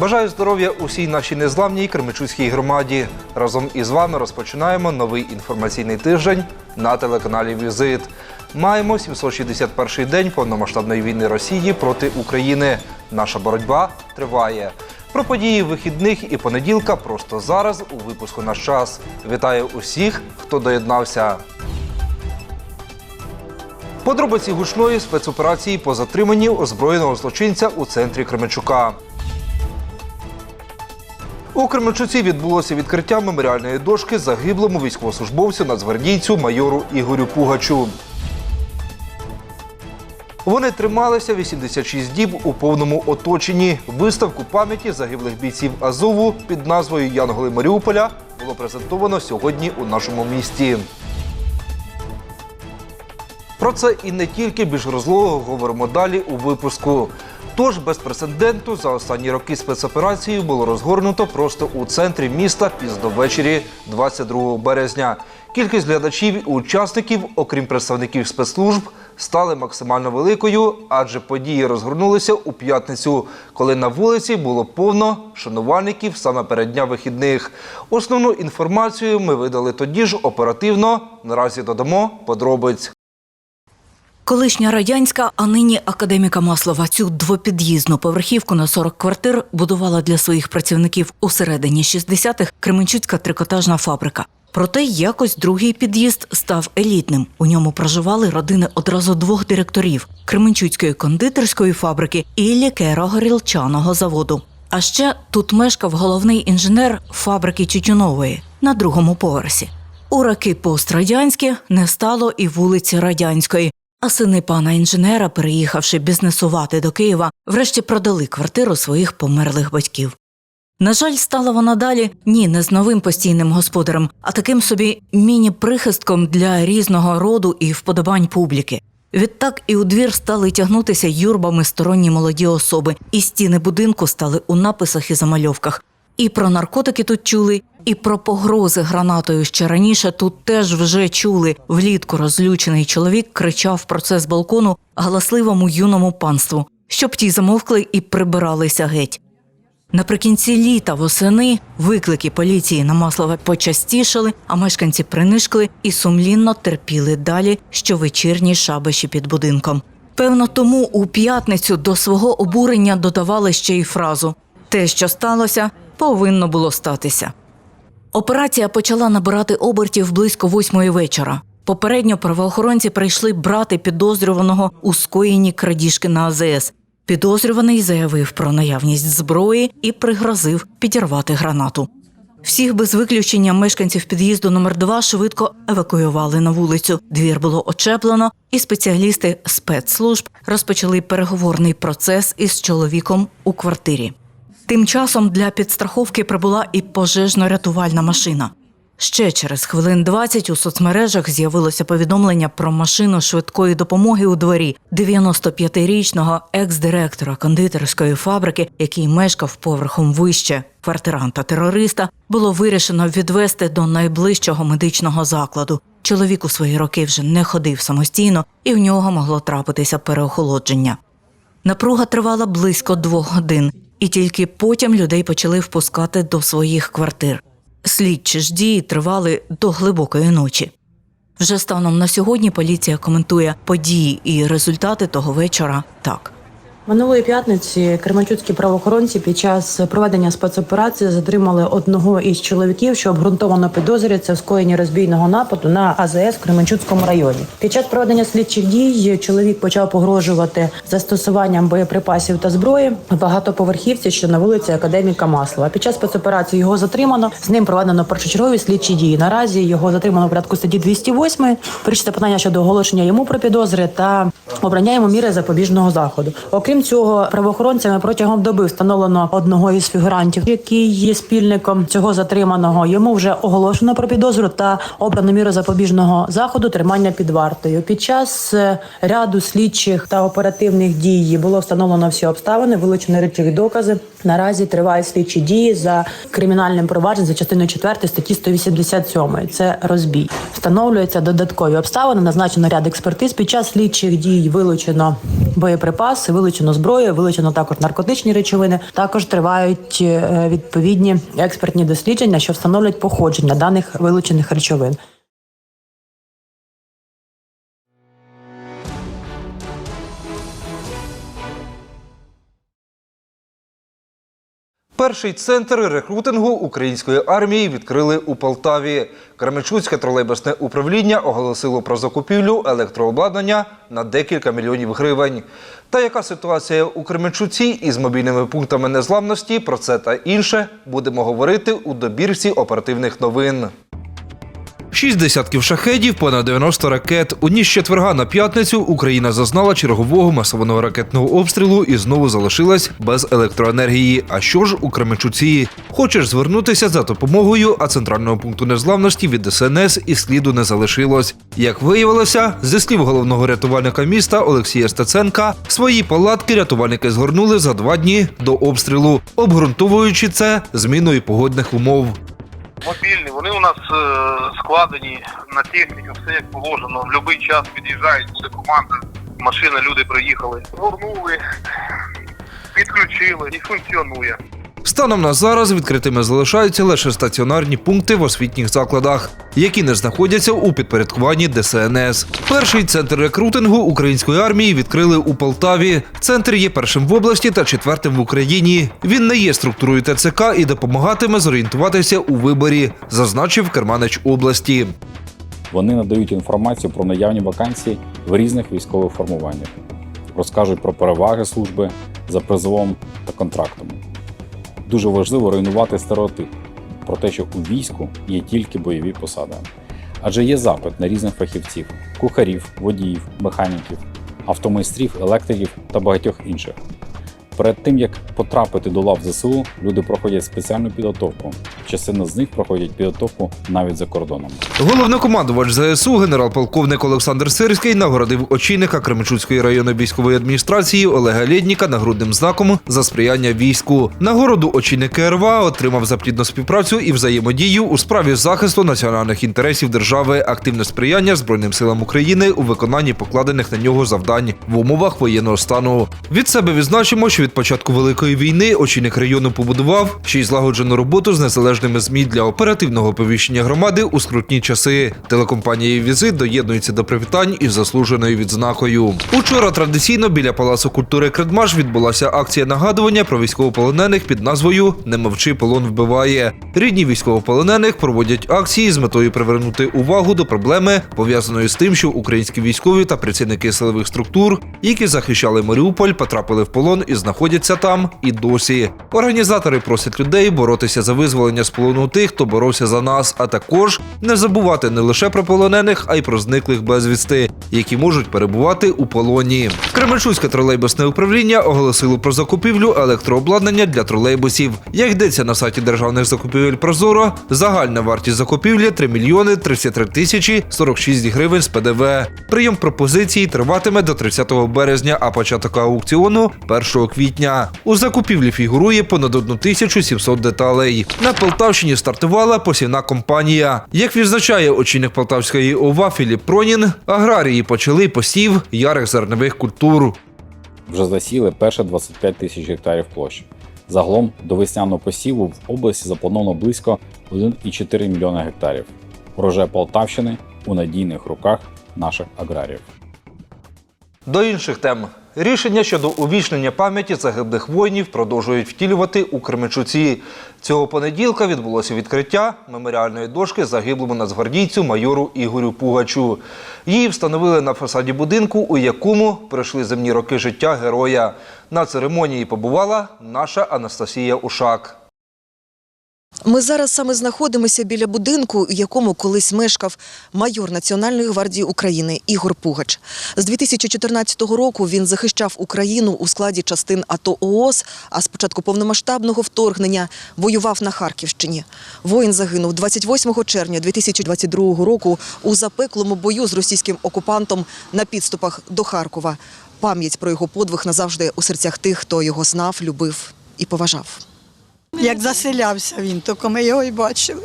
Бажаю здоров'я усій нашій незламній Кременчуцькій громаді. Разом із вами розпочинаємо новий інформаційний тиждень на телеканалі Візит. Маємо 761-й день повномасштабної війни Росії проти України. Наша боротьба триває. Про події вихідних і понеділка просто зараз у випуску «Наш час». Вітаю усіх, хто доєднався. Подробиці гучної спецоперації по затриманні озброєного злочинця у центрі Кременчука. У Кременчуці відбулося відкриття меморіальної дошки загиблому військовослужбовцю нацгвардійцю майору Ігорю Пугачу. Вони трималися 86 діб у повному оточенні. Виставку пам'яті загиблих бійців Азову під назвою Янголи Маріуполя було презентовано сьогодні у нашому місті. Про це і не тільки більш розлого говоримо далі у випуску. Тож без прецеденту за останні роки спецоперацію було розгорнуто просто у центрі міста пізно ввечері 22 березня. Кількість глядачів і учасників, окрім представників спецслужб, стали максимально великою, адже події розгорнулися у п'ятницю, коли на вулиці було повно шанувальників саме перед дня вихідних. Основну інформацію ми видали тоді ж оперативно. Наразі додамо подробиць. Колишня радянська, а нині академіка Маслова цю двопід'їзну поверхівку на 40 квартир будувала для своїх працівників у середині 60-х Кременчуцька трикотажна фабрика. Проте якось другий під'їзд став елітним. У ньому проживали родини одразу двох директорів Кременчуцької кондитерської фабрики і лікеро-горілчаного заводу. А ще тут мешкав головний інженер фабрики Тютюнової на другому поверсі. У роки пострадянські не стало і вулиці Радянської, а сини пана інженера, переїхавши бізнесувати до Києва, врешті продали квартиру своїх померлих батьків. На жаль, стала вона далі ні, не з новим постійним господарем, а таким собі міні-прихистком для різного роду і вподобань публіки. Відтак і у двір стали тягнутися юрбами сторонні молоді особи, і стіни будинку стали у написах і замальовках. І про наркотики тут чули, і про погрози гранатою ще раніше тут теж вже чули. Влітку розлючений чоловік кричав про це з балкону галасливому юному панству, щоб ті замовкли і прибиралися геть. Наприкінці літа восени виклики поліції на Маслове почастішали, а мешканці принишкли і сумлінно терпіли далі щовечірні шабаші під будинком. Певно, тому у п'ятницю до свого обурення додавали ще й фразу те, що сталося, повинно було статися. Операція почала набирати обертів близько восьмої вечора. Попередньо правоохоронці прийшли брати підозрюваного у скоєнні крадіжки на АЗС. Підозрюваний заявив про наявність зброї і пригрозив підірвати гранату. Всіх без виключення мешканців під'їзду номер 2 швидко евакуювали на вулицю. Двір було очеплено, і спеціалісти спецслужб розпочали переговорний процес із чоловіком у квартирі. Тим часом для підстраховки прибула і пожежно-рятувальна машина. Ще через хвилин 20 у соцмережах з'явилося повідомлення про машину швидкої допомоги у дворі 95-річного екс-директора кондитерської фабрики, який мешкав поверхом вище квартиранта терориста, було вирішено відвести до найближчого медичного закладу. Чоловік у свої роки вже не ходив самостійно, і в нього могло трапитися переохолодження. Напруга тривала близько двох годин, і тільки потім людей почали впускати до своїх квартир. Слідчі ж дії тривали до глибокої ночі. Вже станом на сьогодні поліція коментує події і результати того вечора так. Минулої п'ятниці кременчуцькі правоохоронці під час проведення спецоперації затримали одного із чоловіків, що обґрунтовано підозрюється в скоєнні розбійного нападу на АЗС в Кременчуцькому районі. Під час проведення слідчих дій чоловік почав погрожувати застосуванням боєприпасів та зброї багатоповерхівці, що на вулиці Академіка Маслова. Під час спецоперації його затримано. З ним проведено першочергові слідчі дії. Наразі його затримано в порядку статті 208. Вирішити питання щодо оголошення йому про підозри та обрання йому міри запобіжного заходу. Окрім цього, правоохоронцями протягом доби встановлено одного із фігурантів, який є спільником цього затриманого. Йому вже оголошено про підозру та обрано міру запобіжного заходу тримання під вартою. Під час е, ряду слідчих та оперативних дій було встановлено всі обставини, вилучені речові докази. Наразі тривають слідчі дії за кримінальним провадженням за частиною 4 статті 187. Це розбій. Встановлюються додаткові обставини, назначено ряд експертиз. Під час слідчих дій вилучено боєприпаси, вилучено зброю, вилучено також наркотичні речовини. Також тривають е, відповідні експертні дослідження, що встановлюють походження даних вилучених речовин. Перший центр рекрутингу української армії відкрили у Полтаві. Кременчуцьке тролейбусне управління оголосило про закупівлю електрообладнання на декілька мільйонів гривень. Та яка ситуація у Кременчуці із мобільними пунктами незламності? Про це та інше будемо говорити у добірці оперативних новин. Шість десятків шахедів, понад 90 ракет. У ніч четверга на п'ятницю Україна зазнала чергового масованого ракетного обстрілу і знову залишилась без електроенергії. А що ж у Кременчуці? Хочеш звернутися за допомогою, а центрального пункту незламності від ДСНС і сліду не залишилось. Як виявилося, зі слів головного рятувальника міста Олексія Стеценка, свої палатки рятувальники згорнули за два дні до обстрілу, обґрунтовуючи це зміною погодних умов. Мобільні, вони у нас е, складені на техніку, все як положено. В будь-який час під'їжджають, буде команда, машина, люди приїхали. Горнули, підключили і функціонує. Станом на зараз відкритими залишаються лише стаціонарні пункти в освітніх закладах, які не знаходяться у підпорядкуванні ДСНС. Перший центр рекрутингу української армії відкрили у Полтаві. Центр є першим в області та четвертим в Україні. Він не є структурою ТЦК і допомагатиме зорієнтуватися у виборі, зазначив керманич області. Вони надають інформацію про наявні вакансії в різних військових формуваннях, розкажуть про переваги служби за призовом та контрактом. Дуже важливо руйнувати стереотип про те, що у війську є тільки бойові посади. Адже є запит на різних фахівців: кухарів, водіїв, механіків, автомайстрів, електриків та багатьох інших. Перед тим як потрапити до лав ЗСУ, люди проходять спеціальну підготовку. Частина з них проходять підготовку навіть за кордоном. Головнокомандувач ЗСУ генерал-полковник Олександр Сирський нагородив очільника Кременчуцької районної військової адміністрації Олега Лєдніка нагрудним знаком за сприяння війську. Нагороду очільник РВА отримав за плідну співпрацю і взаємодію у справі захисту національних інтересів держави, активне сприяння Збройним силам України у виконанні покладених на нього завдань в умовах воєнного стану. Від себе відзначимо, що від початку великої війни очільник району побудував ще й злагоджену роботу з незалежними змі для оперативного оповіщення громади у скрутні часи. Телекомпанія Візит доєднується до привітань із заслуженою відзнакою. Учора традиційно біля Палацу культури Кредмаш відбулася акція нагадування про військовополонених під назвою Не мовчи, полон вбиває. Рідні військовополонених проводять акції з метою привернути увагу до проблеми, пов'язаної з тим, що українські військові та працівники силових структур, які захищали Маріуполь, потрапили в полон і знаходяться там і досі. Організатори просять людей боротися за визволення з полону тих, хто боровся за нас, а також не забувати не лише про полонених, а й про зниклих безвісти, які можуть перебувати у полоні. Кременчуцьке тролейбусне управління оголосило про закупівлю електрообладнання для тролейбусів. Як йдеться на сайті державних закупівель Прозоро, загальна вартість закупівлі 3 мільйони 33 тисячі 46 гривень з ПДВ. Прийом пропозицій триватиме до 30 березня, а початок аукціону 1 квітня. У закупівлі фігурує понад 1700 деталей. На Полтавщині стартувала посівна компанія. Як відзначає очільник Полтавської ОВА Філіп Пронін, аграрії почали посів ярих зернових культур. Вже засіли перше 25 тисяч гектарів площі. Загалом до весняного посіву в області заплановано близько 1,4 мільйона гектарів. Урожай Полтавщини у надійних руках наших аграріїв. До інших тем. Рішення щодо увічнення пам'яті загиблих воїнів продовжують втілювати у Кременчуці. Цього понеділка відбулося відкриття меморіальної дошки загиблому нацгвардійцю майору Ігорю Пугачу. Її встановили на фасаді будинку, у якому пройшли земні роки життя героя. На церемонії побувала наша Анастасія Ушак. Ми зараз саме знаходимося біля будинку, у якому колись мешкав майор Національної гвардії України Ігор Пугач. З 2014 року він захищав Україну у складі частин АТО ООС, а з початку повномасштабного вторгнення воював на Харківщині. Воїн загинув 28 червня 2022 року у запеклому бою з російським окупантом на підступах до Харкова. Пам'ять про його подвиг назавжди у серцях тих, хто його знав, любив і поважав. Як заселявся він, тільки ми його і бачили.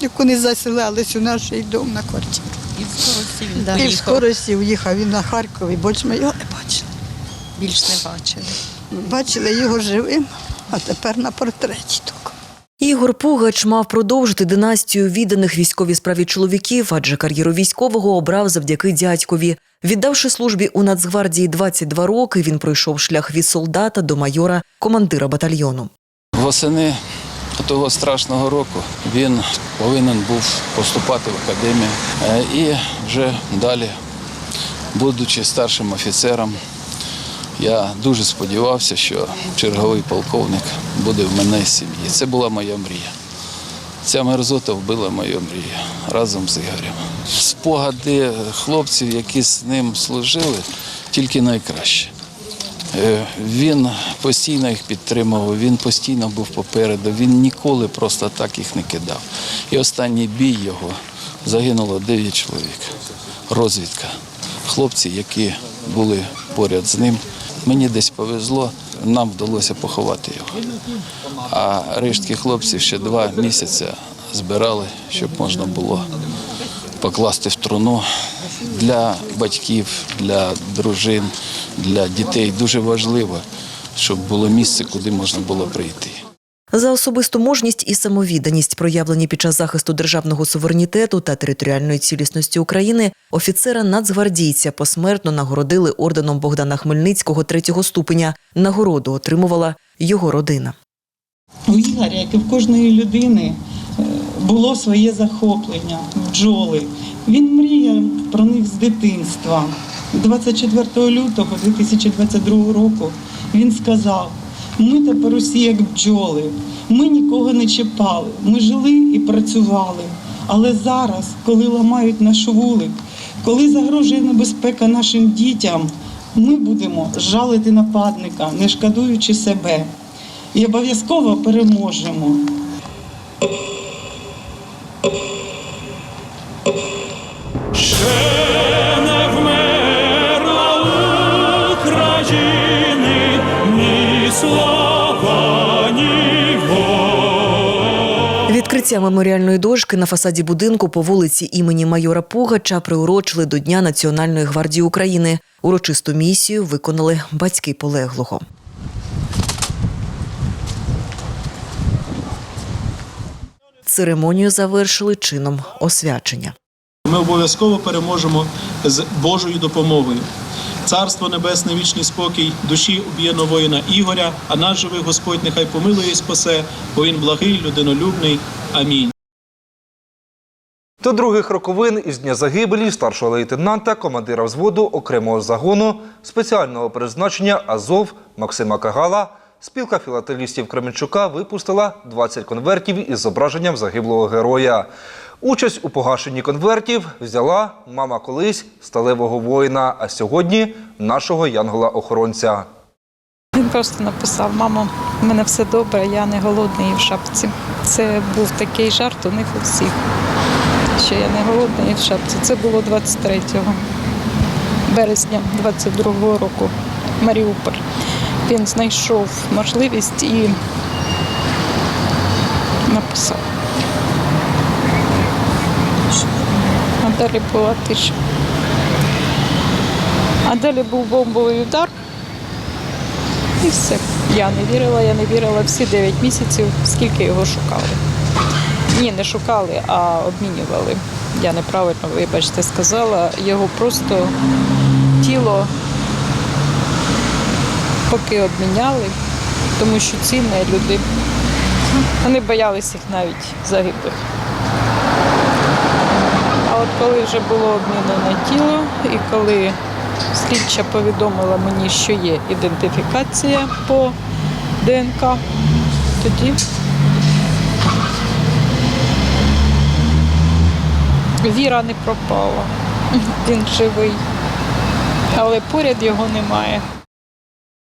Як вони заселялись у наш дом на квартиру. І в скорості він І в скорості уїхав він на Харкові, більше ми його не бачили. Більш не бачили. Бачили його живим, а тепер на портреті тільки. Ігор Пугач мав продовжити династію відданих військовій справі чоловіків, адже кар'єру військового обрав завдяки дядькові. Віддавши службі у Нацгвардії 22 роки, він пройшов шлях від солдата до майора, командира батальйону. Восени того страшного року він повинен був поступати в академію Е, і вже далі, будучи старшим офіцером, я дуже сподівався, що черговий полковник буде в мене з сім'ї. Це була моя мрія. Ця мерзота вбила мою мрію разом з Ігорем. Спогади хлопців, які з ним служили, тільки найкраще. Е, Він постійно їх підтримував, він постійно був попереду, він ніколи просто так їх не кидав. І останній бій його загинуло 9 чоловік. Розвідка. Хлопці, які були поряд з ним. Мені десь повезло, нам вдалося поховати його. А рештки хлопців ще два місяці збирали, щоб можна було покласти в труну. Для батьків, для дружин, для дітей дуже важливо, щоб було місце, куди можна було прийти. За особисту мужність і самовідданість, проявлені під час захисту державного суверенітету та територіальної цілісності України, офіцера нацгвардійця посмертно нагородили орденом Богдана Хмельницького третього ступеня. Нагороду отримувала його родина. У Ігоря, як і в кожної людини, е, було своє захоплення бджоли. Він мріяв про них з дитинства. 24 лютого 2022 року він сказав: ми тепер усі як бджоли, ми нікого не чіпали, ми жили і працювали. Але зараз, коли ламають наш вулик, коли загрожує небезпека нашим дітям, ми будемо жалити нападника, не шкодуючи себе і обов'язково переможемо. Відкриття меморіальної дошки на фасаді будинку по вулиці імені майора Пугача приурочили до Дня Національної гвардії України. Урочисту місію виконали батьки полеглого. Церемонію завершили чином освячення. Ми обов'язково переможемо з Божою допомогою. Царство Небесне, вічний спокій, душі уб'єно воїна Ігоря, а наш живий Господь нехай помилує і спасе, бо він благий, людинолюбний. Амінь. До других роковин із дня загибелі старшого лейтенанта, командира взводу окремого загону спеціального призначення Азов Максима Кагала спілка філателістів Кременчука випустила 20 конвертів із зображенням загиблого героя. Участь у погашенні конвертів взяла мама колись сталевого воїна, а сьогодні нашого янгола-охоронця. Він просто написав: мамо, в мене все добре, я не голодний в шапці. Це був такий жарт у них у всіх, що я не голодний в шапці. Це було 23 березня 22-го року. Маріуполь. Він знайшов можливість і написав. А далі була тиша. А далі був бомбовий удар. І все. Я не вірила, я не вірила всі 9 місяців, скільки його шукали. Ні, не шукали, а обмінювали. Я неправильно, вибачте, сказала. Його просто тіло поки обміняли, тому що ці люди. Вони боялися їх навіть загиблих. От коли вже було обмінено тіло, і коли слідча повідомила мені, що є ідентифікація по ДНК, тоді віра не пропала. Він живий, але поряд його немає.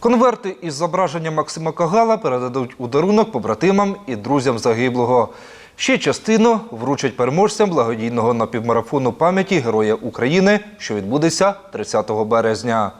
Конверти із зображенням Максима Кагала передадуть у дарунок побратимам і друзям загиблого. Ще частину вручать переможцям благодійного напівмарафону пам'яті Героя України, що відбудеться 30 березня.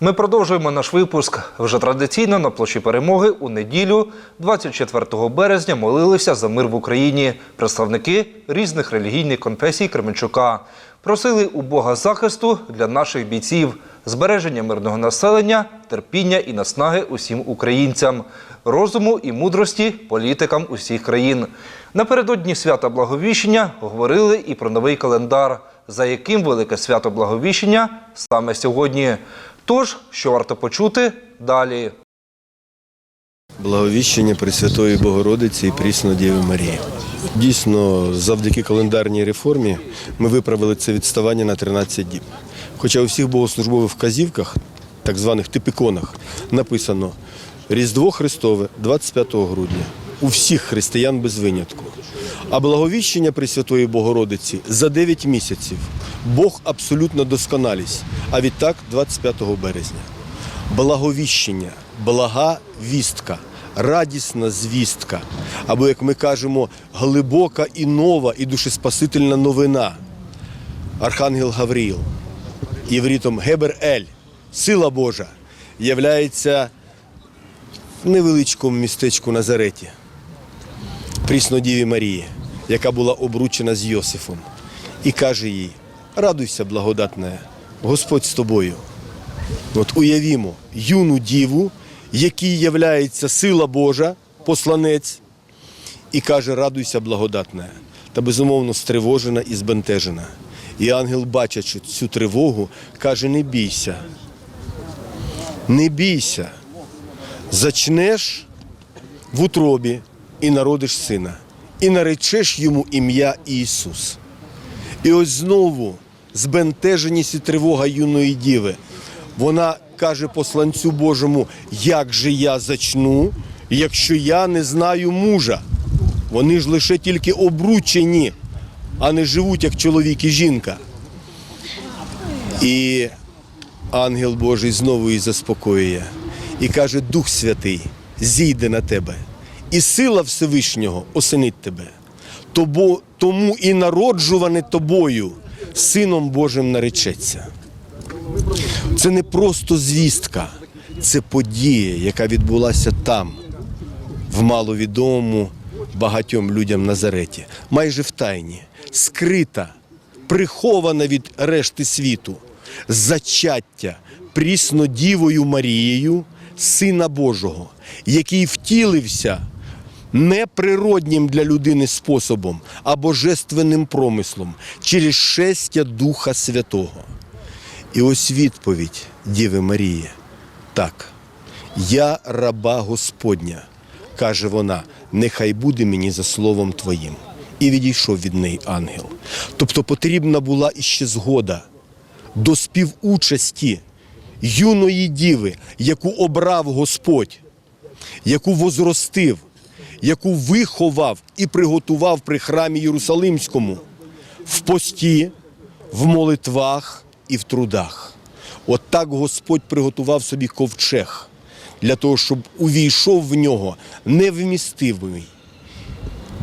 Ми продовжуємо наш випуск. Вже традиційно на площі перемоги у неділю, 24 березня, молилися за мир в Україні представники різних релігійних конфесій Кременчука просили у Бога захисту для наших бійців, збереження мирного населення, терпіння і наснаги усім українцям, розуму і мудрості політикам усіх країн. Напередодні свята Благовіщення говорили і про новий календар, за яким велике свято Благовіщення саме сьогодні. Тож, що варто почути далі. Благовіщення Пресвятої Богородиці і Прісно Діви Марії. Дійсно, завдяки календарній реформі ми виправили це відставання на 13 діб. Хоча у всіх богослужбових вказівках, так званих типіконах, написано Різдво Христове 25 грудня. У всіх християн без винятку. А благовіщення Пресвятої Богородиці за 9 місяців. Бог абсолютно досконалість. А відтак 25 березня. Благовіщення, блага вістка, радісна звістка, або, як ми кажемо, глибока і нова і душеспасительна новина. Архангел Гавріл, єврітом Гебер Ель, сила Божа, являється в невеличкому містечку Назареті, Пріснодіві Марії, яка була обручена з Йосифом, і каже їй: радуйся, благодатна, Господь з тобою. От уявімо юну діву, якій являється сила Божа, посланець, і каже: радуйся, благодатна, та безумовно стривожена і збентежена. І ангел, бачачи цю тривогу, каже: не бійся, не бійся, зачнеш в утробі і народиш сина, і наречеш йому ім'я Ісус. І ось знову збентеженість і тривога юної діви. Вона каже посланцю Божому, як же я зачну, якщо я не знаю мужа. Вони ж лише тільки обручені, а не живуть як чоловік і жінка. І ангел Божий знову її заспокоює і каже: Дух Святий зійде на тебе, і сила Всевишнього осенить тебе. Тому і народжуване тобою Сином Божим наречеться. Це не просто звістка, це подія, яка відбулася там, в маловідомому багатьом людям Назареті, майже в тайні, скрита, прихована від решти світу, зачаття пріснодівою Марією, Сина Божого, який втілився неприроднім для людини способом, а божественним промислом через шестя Духа Святого. І ось відповідь Діви Марії. Так, я раба Господня, каже вона, нехай буде мені за словом Твоїм. І відійшов від неї ангел. Тобто потрібна була іще згода до співучасті юної діви, яку обрав Господь, яку возростив, яку виховав і приготував при храмі Єрусалимському в пості, в молитвах і в трудах. От так Господь приготував собі ковчег для того, щоб увійшов в нього невмістимий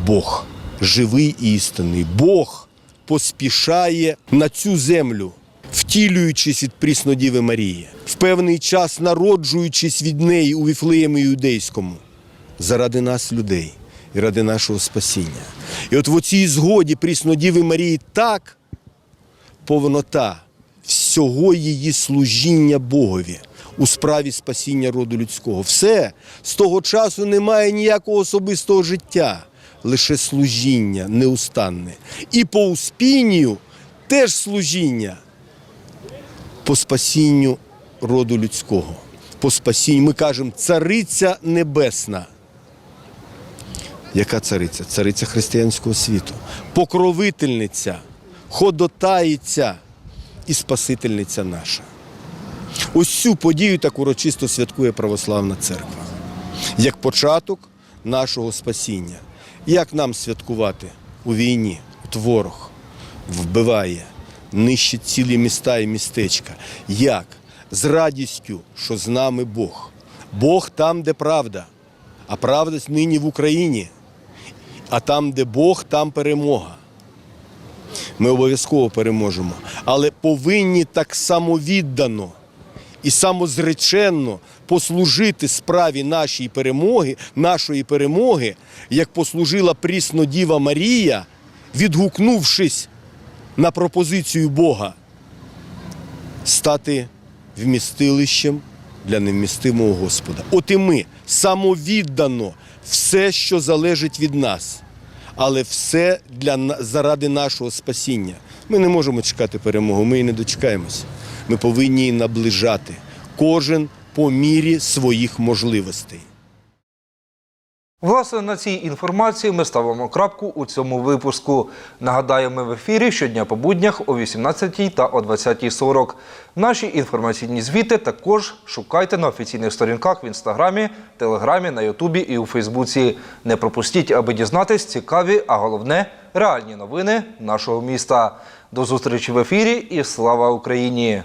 Бог, живий і істинний. Бог поспішає на цю землю, втілюючись від Пріснодіви Марії, в певний час народжуючись від неї у Віфлеємі Юдейському, заради нас, людей і ради нашого спасіння. І от в оцій згоді Пріснодіви Марії так повнота всього її служіння Богові у справі спасіння роду людського. Все з того часу немає ніякого особистого життя, лише служіння неустанне. І по успінню теж служіння по спасінню роду людського. По спасінню, ми кажемо, цариця небесна. Яка цариця? Цариця християнського світу, покровительниця, ходотаїця і Спасительниця наша. Ось цю подію так урочисто святкує Православна Церква, як початок нашого спасіння. Як нам святкувати у війні? От ворог вбиває, нищить цілі міста і містечка. Як? З радістю, що з нами Бог. Бог там, де правда, а правда нині в Україні. А там, де Бог, там перемога. Ми обов'язково переможемо, але повинні так само віддано і самозреченно послужити справі нашої перемоги, нашої перемоги, як послужила прісно Діва Марія, відгукнувшись на пропозицію Бога, стати вмістилищем для невмістимого Господа. От і ми самовіддано все, що залежить від нас, але все для, заради нашого спасіння. Ми не можемо чекати перемогу, ми її не дочекаємося. Ми повинні її наближати. Кожен по мірі своїх можливостей. Власне, на цій інформації ми ставимо крапку у цьому випуску. Нагадаю, ми в ефірі щодня по буднях о 18 та о 20.40. Наші інформаційні звіти також шукайте на офіційних сторінках в інстаграмі, телеграмі, на Ютубі і у Фейсбуці. Не пропустіть, аби дізнатись цікаві, а головне реальні новини нашого міста. До зустрічі в ефірі і слава Україні!